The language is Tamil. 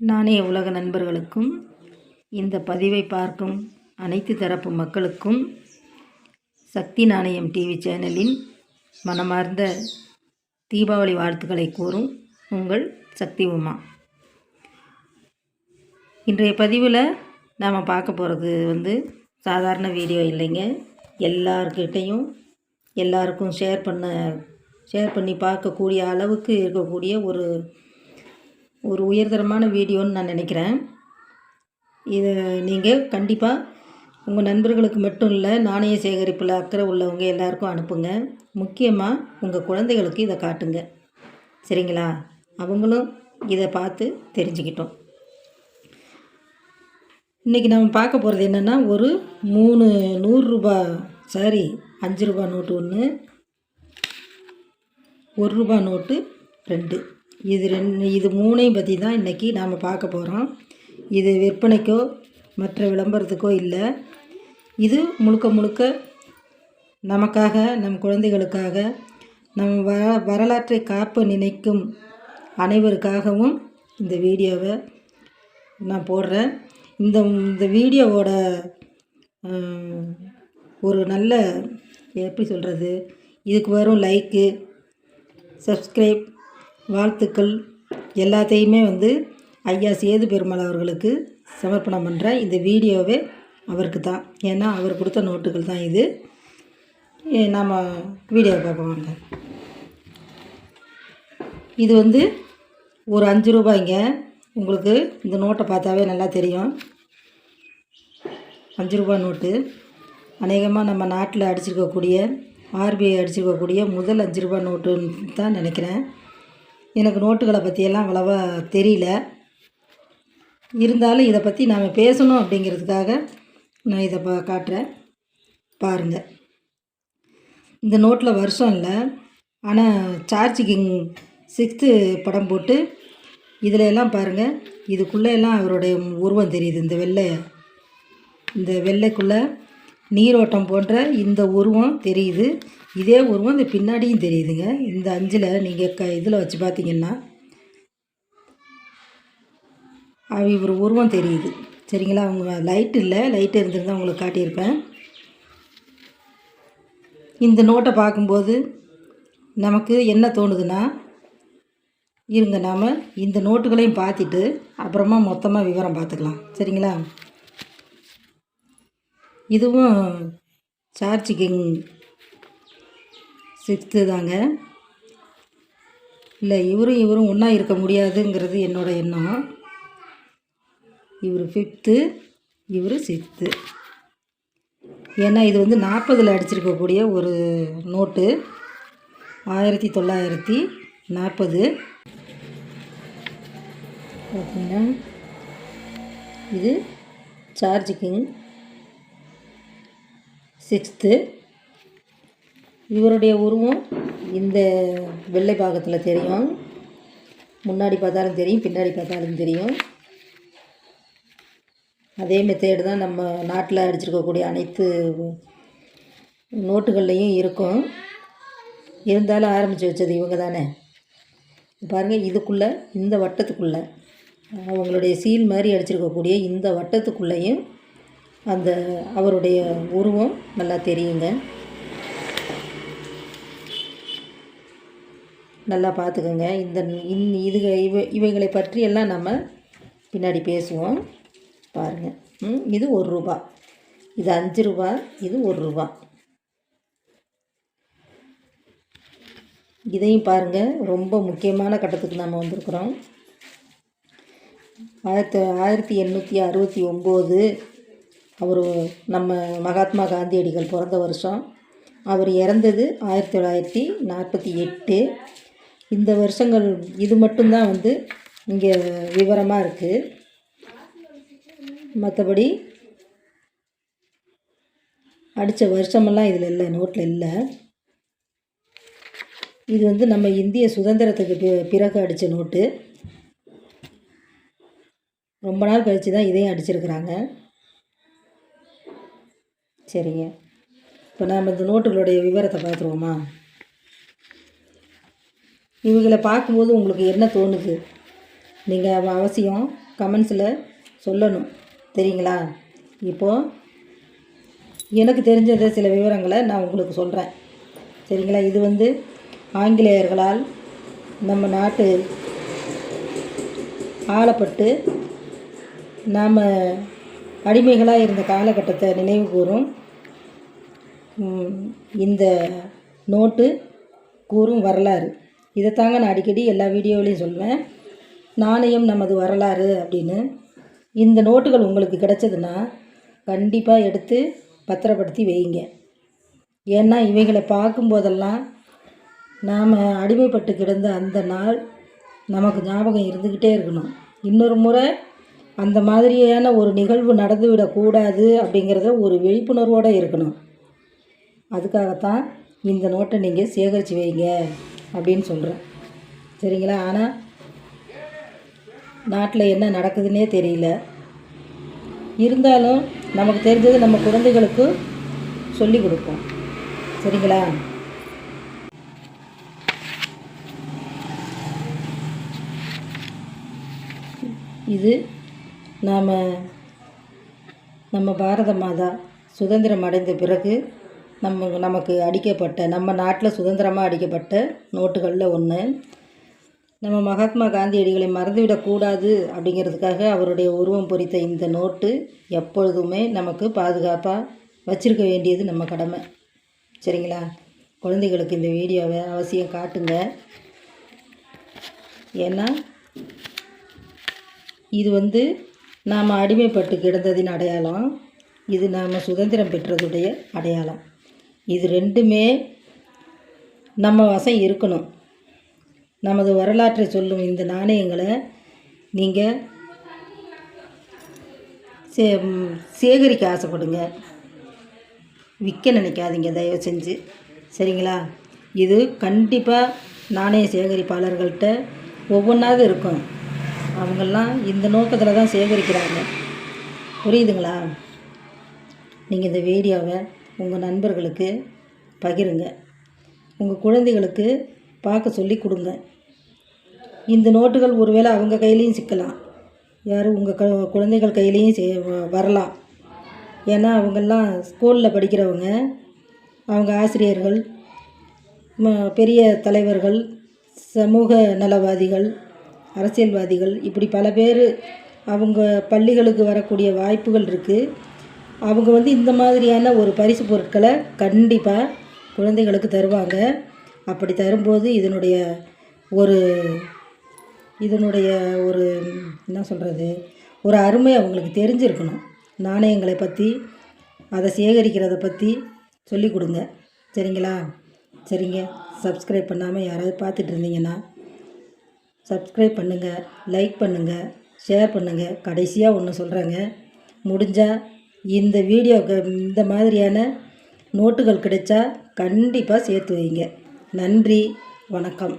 நாணய உலக நண்பர்களுக்கும் இந்த பதிவை பார்க்கும் அனைத்து தரப்பு மக்களுக்கும் சக்தி நாணயம் டிவி சேனலின் மனமார்ந்த தீபாவளி வாழ்த்துக்களை கூறும் உங்கள் சக்தி உமா. இன்றைய பதிவில் நாம் பார்க்க போகிறது வந்து சாதாரண வீடியோ இல்லைங்க. எல்லார்கிட்டையும் எல்லாருக்கும் ஷேர் பண்ண ஷேர் பண்ணி பார்க்கக்கூடிய அளவுக்கு இருக்கக்கூடிய ஒரு ஒரு உயர்தரமான வீடியோன்னு நான் நினைக்கிறேன். இதை நீங்கள் கண்டிப்பாக உங்கள் நண்பர்களுக்கு மட்டும் இல்லை நாணய சேகரிப்பில் அக்கறை உள்ளவங்க எல்லாருக்கும் அனுப்புங்க. முக்கியமாக உங்கள் குழந்தைகளுக்கு இதை காட்டுங்க. சரிங்களா? அவங்களும் இதை பார்த்து தெரிஞ்சுக்கிட்டோம். இன்றைக்கி நம்ம பார்க்க போகிறது என்னென்னா ஒரு மூணு நூறுரூபா சாரி அஞ்சு ரூபா நோட்டு ஒன்று ஒரு ரூபா நோட்டு ரெண்டு. இது ரெண்டு இது மூணையும் பற்றி தான் இன்றைக்கி நாம் பார்க்க போகிறோம் இது விற்பனைக்கோ மற்ற விளம்பரத்துக்கோ இல்லை. இது முழுக்க முழுக்க நமக்காக நம் குழந்தைகளுக்காக நம் வ வரலாற்றை காப்ப நினைக்கும் அனைவருக்காகவும் இந்த வீடியோவை நான் போடுறேன். இந்த இந்த வீடியோவோட ஒரு நல்ல எப்படி சொல்கிறது இதுக்கு வரும் லைக்கு சப்ஸ்கிரைப் வாழ்த்துக்கள். எல்லாத்தையுமே வந்து ஐயா சேது பெருமாள் அவர்களுக்கு சமர்ப்பணம் பண்ணுற இந்த வீடியோவே அவருக்கு தான். ஏன்னா அவர் கொடுத்த நோட்டுகள் தான் இது. நாம் வீடியோ பார்ப்போங்க இது வந்து ஒரு அஞ்சு ரூபாய்ங்க. உங்களுக்கு இந்த நோட்டை பார்த்தாவே நல்லா தெரியும். அஞ்சு ரூபா நோட்டு. அநேகமாக நம்ம நாட்டில் அடிச்சிருக்கக்கூடிய ஆர்பிஐ அடிச்சிருக்கக்கூடிய முதல் அஞ்சு ரூபாய் நோட்டுன்னு தான் நினைக்கிறேன். எனக்கு நோட்டுகளை பற்றியெல்லாம் அவ்வளோவா தெரியல. இருந்தாலும் இதை பற்றி நாம் பேசணும் அப்படிங்கிறதுக்காக நான் இதை பா காட்டுறேன். பாருங்கள் இந்த நோட்டில் வருஷம் இல்லை. ஆனால் சார்ஜிக்கிங் சிக்ஸ்த்து படம் போட்டு இதில் எல்லாம் பாருங்கள் இதுக்குள்ளே எல்லாம் அவருடைய உருவம் தெரியுது. இந்த வெள்ளை இந்த வெள்ளைக்குள்ளே நீரோட்டம் போன்ற இந்த உருவம் தெரியுது. இதே உருவம் இந்த பின்னாடியும் தெரியுதுங்க. இந்த அஞ்சில் நீங்கள் க இதில் வச்சு பார்த்தீங்கன்னா இவர் உருவம் தெரியுது. சரிங்களா? அவங்க லைட் இல்லை. லைட் இருந்திருந்தால் உங்களுக்கு காட்டியிருப்பேன். இந்த நோட்டை பார்க்கும்போது நமக்கு என்ன தோணுதுன்னா இருங்க நாம் இந்த நோட்டுகளையும் பார்த்துட்டு அப்புறமா மொத்தமாக விவரம் பார்த்துக்கலாம். சரிங்களா? இதுவும் சார்ஜிக்கிங் சிக்ஸ்த்து தாங்க. இல்லை இவரும் இவரும் ஒன்றா இருக்க முடியாதுங்கிறது என்னோடய எண்ணம். இவர் ஃபிஃப்த்து இவர் சிக்ஸ்த்து ஏன்னா இது வந்து நாற்பதில் அடிச்சிருக்கக்கூடிய ஒரு நோட்டு. ஆயிரத்தி தொள்ளாயிரத்தி நாற்பது. பார்த்தீங்கன்னா இது சார்ஜிக்கிங் சிக்ஸ்த்து. இவருடைய உருவம் இந்த வெள்ளை பாகத்தில் தெரியும். முன்னாடி பார்த்தாலும் தெரியும் பின்னாடி பார்த்தாலும் தெரியும். அதே மெத்தேடு தான் நம்ம நாட்டில் அடிச்சிருக்கக்கூடிய அனைத்து நோட்டுகள்லையும் இருக்கும். இருந்தாலும் ஆரம்பித்து வச்சது இவங்க தானே. பாருங்கள் இதுக்குள்ளே இந்த வட்டத்துக்குள்ளே அவங்களுடைய சீல் மாதிரி அடிச்சிருக்கக்கூடிய இந்த வட்டத்துக்குள்ளேயும் அந்த அவருடைய உருவம் நல்லா தெரியுங்க. நல்லா பார்த்துக்கோங்க. இந்த இன் இது இவை இவைகளை பற்றியெல்லாம் நம்ம பின்னாடி பேசுவோம். பாருங்கள் இது ஒரு ரூபா. இது அஞ்சு ரூபா இது ஒரு ரூபா. இதையும் பாருங்கள் ரொம்ப முக்கியமான கட்டத்துக்கு நம்ம வந்திருக்குறோம். ஆயிரத்தி ஆயிரத்தி எண்ணூற்றி அறுபத்தி ஒம்பது அவர் நம்ம மகாத்மா காந்தியடிகள் பிறந்த வருஷம். அவர் இறந்தது ஆயிரத்தி தொள்ளாயிரத்தி நாற்பத்தி எட்டு. இந்த வருஷங்கள் இது மட்டும்தான் வந்து இங்கே விவரமாக இருக்குது மற்றபடி அடித்த வருஷமெல்லாம் இதில் இல்லை நோட்டில் இல்லை. இது வந்து நம்ம இந்திய சுதந்திரத்துக்கு பிறகு அடித்த நோட்டு. ரொம்ப நாள் கழித்து தான் இதையும் அடிச்சிருக்கிறாங்க. சரிங்க. இப்போ நாம் இந்த நோட்டுகளுடைய விவரத்தை பார்த்துருவோமா? இவங்களை பார்க்கும்போது உங்களுக்கு என்ன தோணுது? நீங்கள் அவசியம் கமெண்ட்ஸில் சொல்லணும். தெரியுங்களா? இப்போது எனக்கு தெரிஞ்சத சில விவரங்களை நான் உங்களுக்கு சொல்கிறேன் சரிங்களா? இது வந்து ஆங்கிலேயர்களால் நம்ம நாட்டு ஆளப்பட்டு நாம் அடிமைகளாக இருந்த காலகட்டத்தை நினைவு கூறும். இந்த நோட்டு கூறும் வரலாறு. இதைத்தாங்க நான் அடிக்கடி எல்லா வீடியோவிலையும் சொல்வேன் நாணயம் நமது வரலாறு அப்படின்னு. இந்த நோட்டுகள் உங்களுக்கு கிடைச்சதுன்னா கண்டிப்பாக எடுத்து பத்திரப்படுத்தி வைங்க. ஏன்னா இவைகளை பார்க்கும்போதெல்லாம் நாம் அடிமைப்பட்டு கிடந்த அந்த நாள் நமக்கு ஞாபகம் இருந்துக்கிட்டே இருக்கணும். இன்னொரு முறை அந்த மாதிரியான ஒரு நிகழ்வு நடந்துவிடக்கூடாது அப்படிங்கிறத ஒரு விழிப்புணர்வோடு இருக்கணும். அதுக்காகத்தான் இந்த நோட்டை நீங்கள் சேகரித்து வைங்க அப்படின்னு சொல்கிறேன் சரிங்களா? ஆனால் நாட்டில் என்ன நடக்குதுன்னே தெரியல. இருந்தாலும் நமக்கு தெரிஞ்சது நம்ம குழந்தைகளுக்கு சொல்லி கொடுப்போம். சரிங்களா? இது நாம் நம்ம பாரத மாதா சுதந்திரம் அடைந்த பிறகு நம்ம நமக்கு அடிக்கப்பட்ட நம்ம நாட்டில் சுதந்திரமாக அடிக்கப்பட்ட நோட்டுகளில் ஒன்று நம்ம மகாத்மா காந்தியடிகளை மறந்துவிடக்கூடாது அப்படிங்கிறதுக்காக அவருடைய உருவம் பொறித்த இந்த நோட்டு எப்பொழுதுமே நமக்கு பாதுகாப்பாக வச்சுருக்க வேண்டியது நம்ம கடமை. சரிங்களா? குழந்தைகளுக்கு இந்த வீடியோவை அவசியம் காட்டுங்க. ஏன்னா இது வந்து நாம் அடிமைப்பட்டு கிடந்ததின் அடையாளம் இது நாம் சுதந்திரம் பெற்றதுடைய அடையாளம். இது ரெண்டுமே நம்ம வசம் இருக்கணும். நமது வரலாற்றை சொல்லும் இந்த நாணயங்களை நீங்கள் சே சேகரிக்க ஆசைப்படுங்க. விற்க நினைக்காதீங்க தயவு செஞ்சு. சரிங்களா? இது கண்டிப்பாக நாணய சேகரிப்பாளர்கள்ட்ட ஒவ்வொன்றாவது இருக்கும். அவங்கெல்லாம் இந்த நோக்கத்தில் தான் சேகரிக்கிறாங்க. புரியுதுங்களா? நீங்கள் இந்த வீடியோவை உங்கள் நண்பர்களுக்கு பகிருங்க. உங்கள் குழந்தைகளுக்கு பார்க்க சொல்லி கொடுங்க. இந்த நோட்டுகள் ஒருவேளை அவங்க கையிலையும் சிக்கலாம். யார் உங்கள் க குழந்தைகள் கையிலையும் சே வரலாம். ஏன்னா அவங்கெல்லாம் ஸ்கூலில் படிக்கிறவங்க. அவங்க ஆசிரியர்கள் ம- பெரிய தலைவர்கள் சமூக நலவாதிகள் அரசியல்வாதிகள். இப்படி பல பேர் அவங்க பள்ளிகளுக்கு வரக்கூடிய வாய்ப்புகள் இருக்குது அவங்க வந்து இந்த மாதிரியான ஒரு பரிசு பொருட்களை கண்டிப்பாக குழந்தைகளுக்கு தருவாங்க. அப்படி தரும்போது இதனுடைய ஒரு இதனுடைய ஒரு என்ன சொல்கிறது ஒரு அருமை அவங்களுக்கு தெரிஞ்சிருக்கணும். நாணயங்களை பற்றி அதை சேகரிக்கிறத பற்றி சொல்லி கொடுங்க. சரிங்களா? சரிங்க. சப்ஸ்கிரைப் பண்ணாமல் யாராவது பார்த்துட்டு இருந்தீங்கன்னா சப்ஸ்கிரைப் பண்ணுங்கள் லைக் பண்ணுங்கள் ஷேர் பண்ணுங்கள் கடைசியாக ஒன்று சொல்கிறேங்க முடிஞ்சால் இந்த வீடியோக்கு இந்த மாதிரியான நோட்டுகள் கிடைச்சா கண்டிப்பாக சேர்த்து வைங்க. நன்றி வணக்கம்.